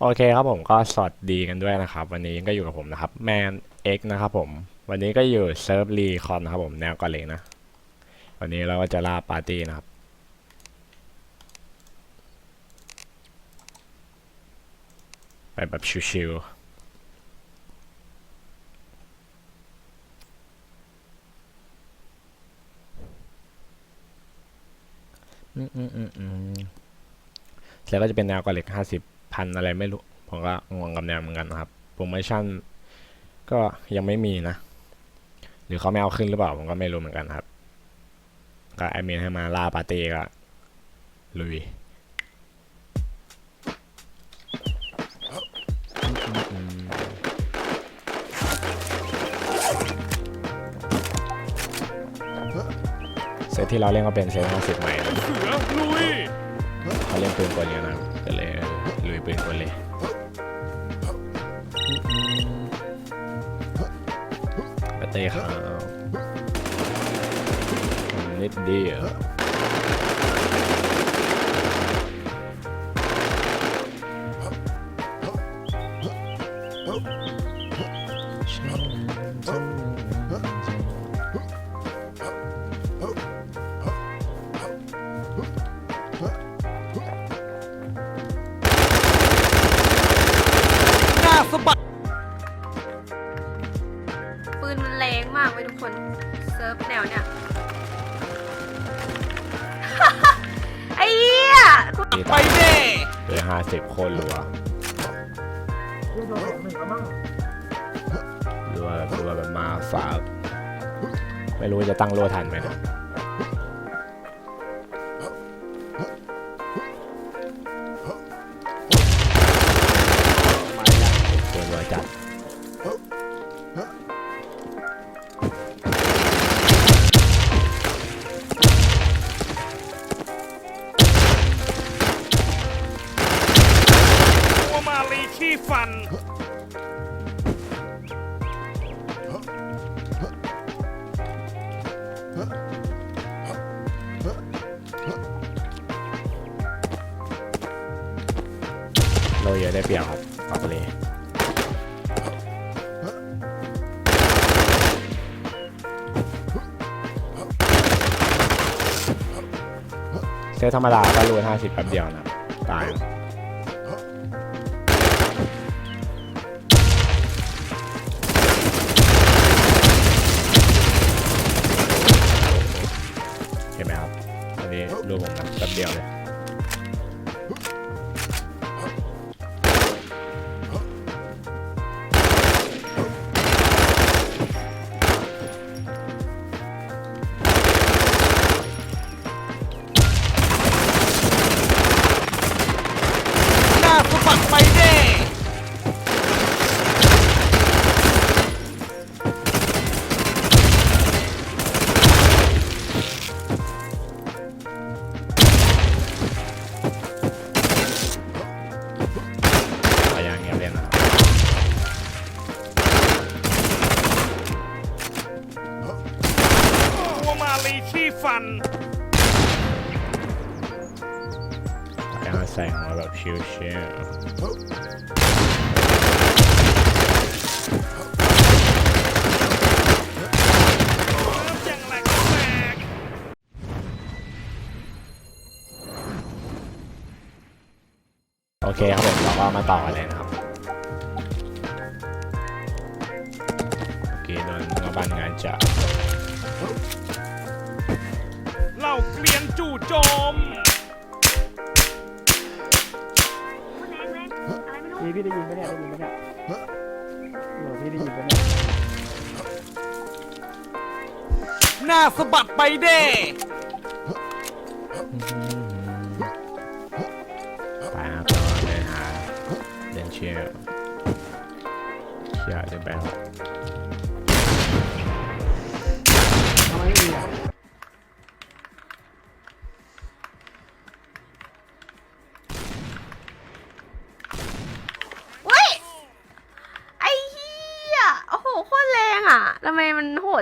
โอเคครับผมก็สวัสดีกันด้วยนะครับ วันนี้ก็อยู่กับผมนะครับแมนเอ็กนะครับผม วันนี้ก็อยู่เซิร์ฟรีคอนนะครับผมแนวกอเลงนะ วันนี้เราก็จะลาปาร์ตี้นะครับ ไปแบบชิวๆอืมอืมอืมอืมแล้วก็จะเป็นแนวกอเล็กห้าสิบ พันอะไรไม่รู้ ผมก็งงกับแนวเหมือนกันนะครับโปรโมชั่นก็ยังไม่มีนะ หรือเขาไม่เอาขึ้นหรือเปล่า ผมก็ไม่รู้เหมือนกันครับ ก็แอดมินให้มาล่าปาร์ตี้ก็ลุยเซตที่เราเล่นก็เป็นเซตห้าสิบใหม่นะเสือลุยเขาเล่นปืนกลเยอะนะก็ เลยลุยปืนเลยปเตะขาวนิดเดียว นี่ไปเด้เหลือห้าสิบคนหรือวรัวแบบรัวแบบมาฝาก ไม่รู้ว่าจะตั้งโลทันไหมนะ ลีขี้ฟันโลเยอะได้เปรียบครับเอาไปเลยเซตธรรมดาก็รูนห้าสิบแป๊บเดียวนะตาย เดียวเลย ลีขี้ฟันพยายามใส่หัวแบบชิวๆโอเคครับผมเราก็มาต่อกันเลยนะครับ โอเคโดนงาบันงานจะ เหล่าเกลียนจู่โจมพี่พี่ได้ยินปะเนี่ยได้ยินปะเนี่ยโหพี่ได้ยินปะเนี่ยหน้าสะบัดไปเด้ไปครับเราเดินหาเดินเชียร์เชียร์เดินไปครับทำไมไม่มีอะ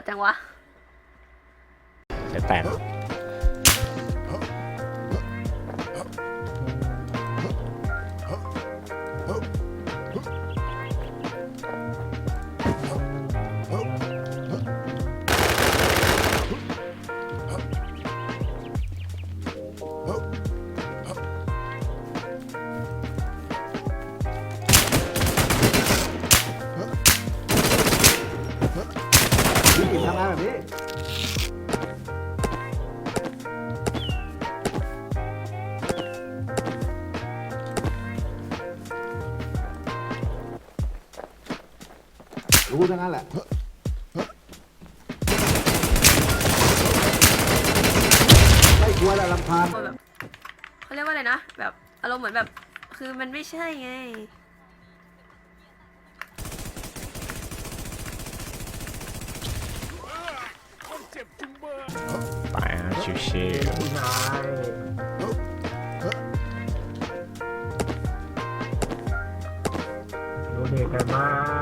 ดจังวะเซตแตก รู้ทั้งนั้นแหละ ไม่ควรละลำพานแบบเขาเรียกว่าอะไรนะ แบบอารมณ์เหมือนแบบ คือมันไม่ใช่ไงเจ็บจุงเบอร์ไปฮะชิวผู้ชายดูเด็กกันบ้าง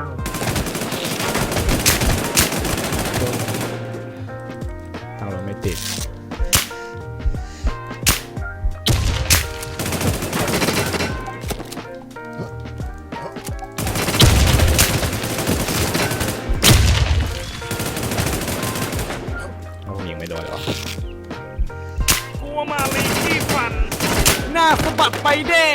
สะบัดไปเด้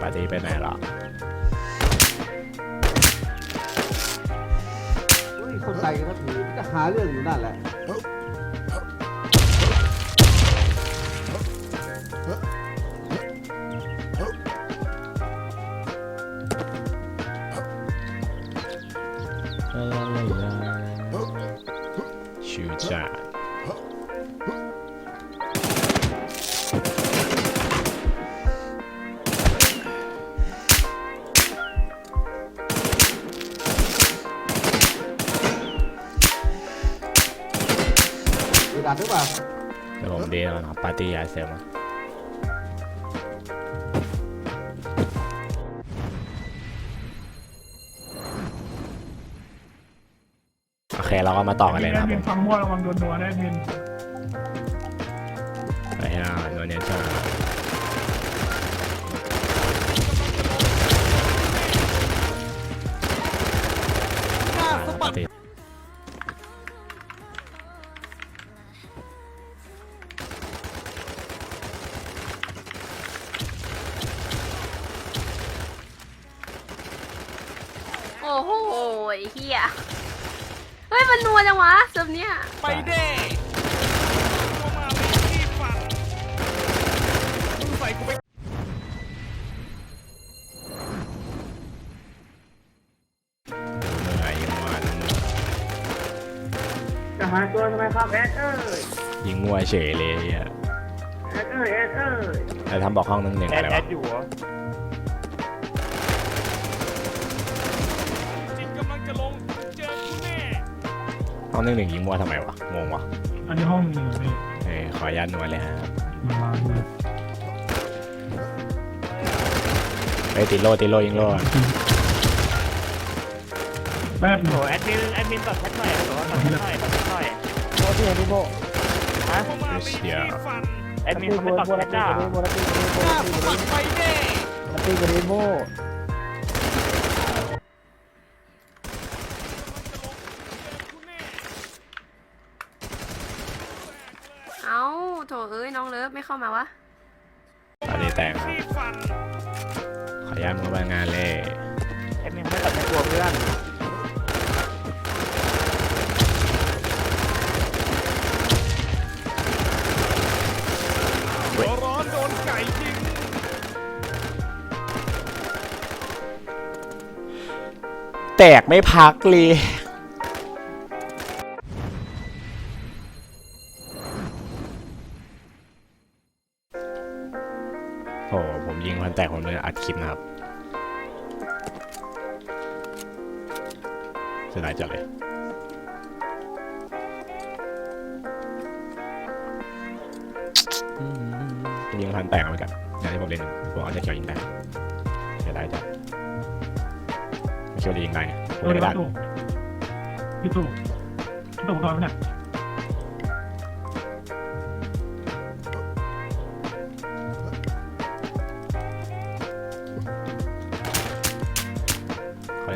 ปาร์ตี้ไปไหนหรอเฮ้ยเข้าใจกันนะผีมันจะหาเรื่องอยู่นั่นแหละ ชิวจ้าเวลาหรือเปล่าเดี๋ยวผมดีแล้วนะครับปาร์ตี้ยาเสพมาโอ เคเราก็มาต่อกันเลยนะครับผมฟังมั่วระวังโดนนัวได้มินไปฮะโดนเนียจ้าโอ้โห้เฮีย เฮ้ยมันนัวจังวะเซิร์ฟเนี้ยไปเด้กลัวมาลีขี้ฟันมึงใส่กูไปเหนื่อยยิงมัวจะหาตัวทำไมครับแอดเอ้ยยิงมัวเฉยเลยเฮียแอดเอ้ยแอดเอ้ยแต่ทำบอกห้องหนึ่งหนึ่งอะไรวะจริง ห้องหนึ่งหนึ่งยิงมัวทำไมวะ งงวะอันนี้ห้องหนึ่งนี่เอ้ยขออนุญาตนวลเลยฮะมามาดูไปติดโลติดโลยิงโลแป๊บหนึ่งโอ้แอดมินแอดมินตอบแชทหน่อยขอตอบแชทหน่อยตอบแชทหน่อยโบที่ไหนพี่โบฮะกลัวมาลีขี้ฟันแอดมินเขาไม่ตอบแชทจ้าโบลัตตี้โบหน้าลัตสะบัดไปเด้ตี้โบลัตตี้โบ เอ้าโถเอ้ย น้องเลิฟ ไม่เข้ามาวะตอนนี้แต่งครับขี้ฟันขออนุญาตมึงมางานเลยแอดมินเขาไม่ตอบแชทตัวเพื่อนหัวร้อนโดนไก่ยิงแตกไม่พักเลย ผมยิงพันแตกผมเลยอัดคลิปนะครับเสียดายจังเลยยิงพันแตกเหมือนกันอย่างที่ผมเล่นผมเอาจะเขียวยิงได้เสียดายจังไม่คิดว่าจะยิงได้ไงผมไม่ได้พี่ตู่พี่ตู่ตอนนี้เขาเล่น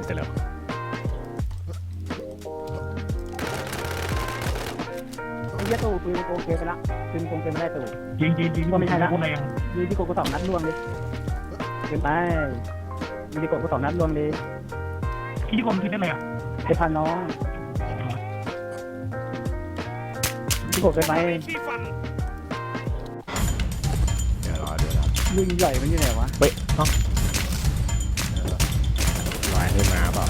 เสร็จแล้วไอ้เหี้ยตู่ปืนโกงเกมไปละปืนโกงเกมไม่ได้ตู่ ยิงยิงยิงก็ไม่ใช่ละ คนแรงยิงที่โกงกูสองนัดรวมเลยเกินไปยิงที่โกงกูสองนัดรวมเลยพี่คนคิดได้เลยอะไปพาน้องพี่กบได้ไหมที่ฟันเดี๋ยวรอดูนะครับลุงใหญ่มันอยู่ไหนวะเฮ้ยเอ้า เปล่า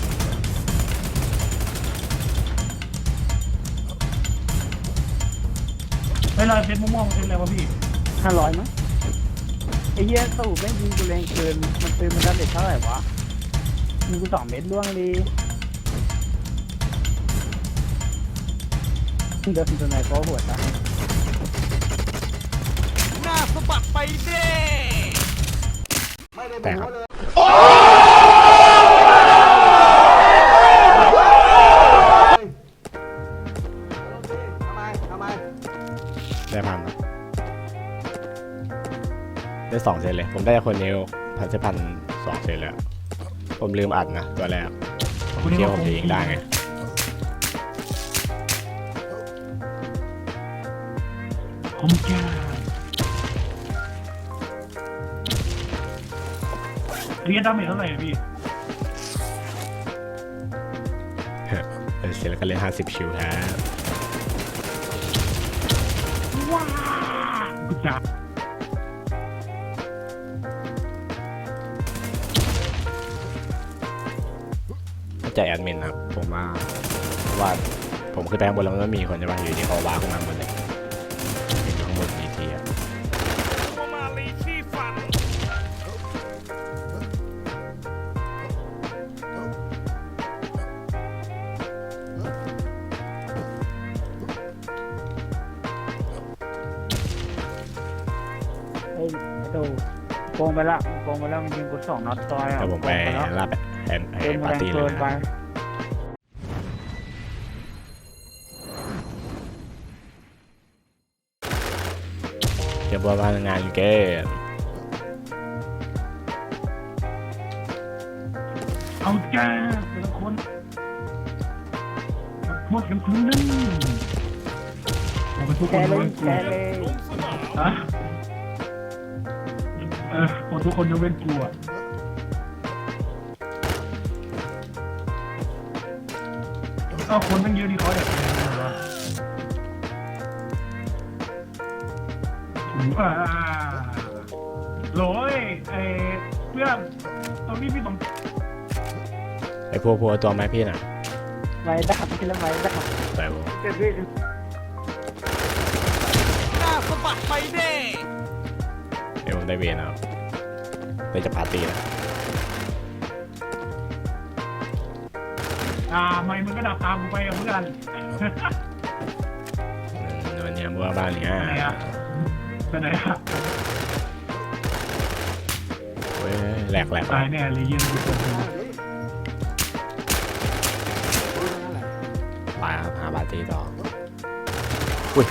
เวลาเซ็ตม่วงๆเซ็ตอะไรวะพี่ห้าร้อยมั้งไอ้เหี้ยตู่แม่งยิงกูแรงเกิน มันปืนมันดันเด็ดเท่าไหร่วะยิงกูสองเม็ดล่วงเลยเดินตัวไหนก็หัวตายหน้าสะบัดไปเด้ไม่ได้แต่โมครับโห สองเซนเลย ผมได้คนนิ้วพันเซพันสองเซนเลยอะผมลืมอัดนะตัวแรกผมคิดว่าผมจะยิงได้ไงผมแก่เรียนดาเมจเท่าไหร่อะพี่เออเสร็จแล้วก็เล่นห้าสิบชิวแท้กูจ๋าเใจแอดมินนะครับผมว่าว่าผมขึ้นไปข้างบนแล้วมันก็มีคนจะมาอยู่ดีเขาว้าขึ้นมาหมดเลย ไปละโกงไปแล้วมันยิงกูสองนัดซอยอะเดี๋ยวผมไปโกงแล้วลาบแอนไอเกินปาแรร์งตี้เลเกิยนไปนะเดี๋ยวบอกว่างานเกมเอาแก่แต่ละคนพวกกันคนนึงเราเป็นทุกคแชนร์เลยยกเว้นกูแชร์เลยลุงสนามฮะ เออหมดทุกคนยกเว้นกูอะเอาคนตั้งเยอะนี่เขาอยากเป็นอะไรวะถูอ่าโหลยไอ้เพื่อนตรงนี้พี่สองไอพวกพวกตัวไม้พี่น่ะไม้ดับที่ละไม้ดับแต่ผมเกิดขึ้นหน้าสะบัดไปเด้เดี๋ยวผม ได้เวรนะครับได้จะปาร์ตี้นะอ่าไม่มึงก็ดับตามกูไปกับเพื่อนอืมวันนี้บัวบ้านเนี่ยไปไหนอะไปไหนอะเว้ยแหลกแหลกตายแน่เลยเย็นกูตัวนึงไปครับหาปาร์ตี้ต่ออุ้ย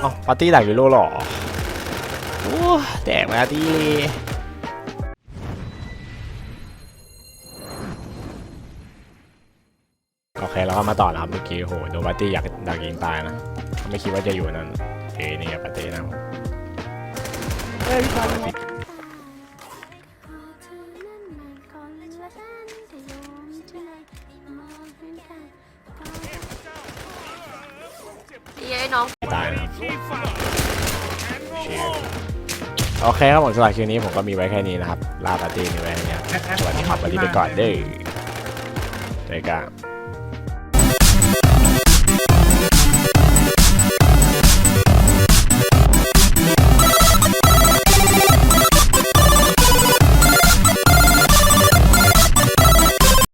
เอ้าปาร์ตี้หลักยูโรเหรอ โอ้แดกปาร์ตี้โอเคเราก็มาต่อแล้วครับเมื่อกี้โหโดนปาร์ตี้อยากอยากยิงตายนะ ไม่คิดว่าจะอยู่นั่นเอ้นี่ไงปาร์ตี้นะครับเฮ้ยพี่พันไอ้เหี้ยไอ้น้องตายนะ โง่โอเคครับผมสำหรับคลิปนี้ผมก็มีไว้แค่นี้นะครับ ลาปาร์ตี้มีไว้แค่นี้ครับสวัสดีครับวันนี้ไปก่อนเด้อเจอกัน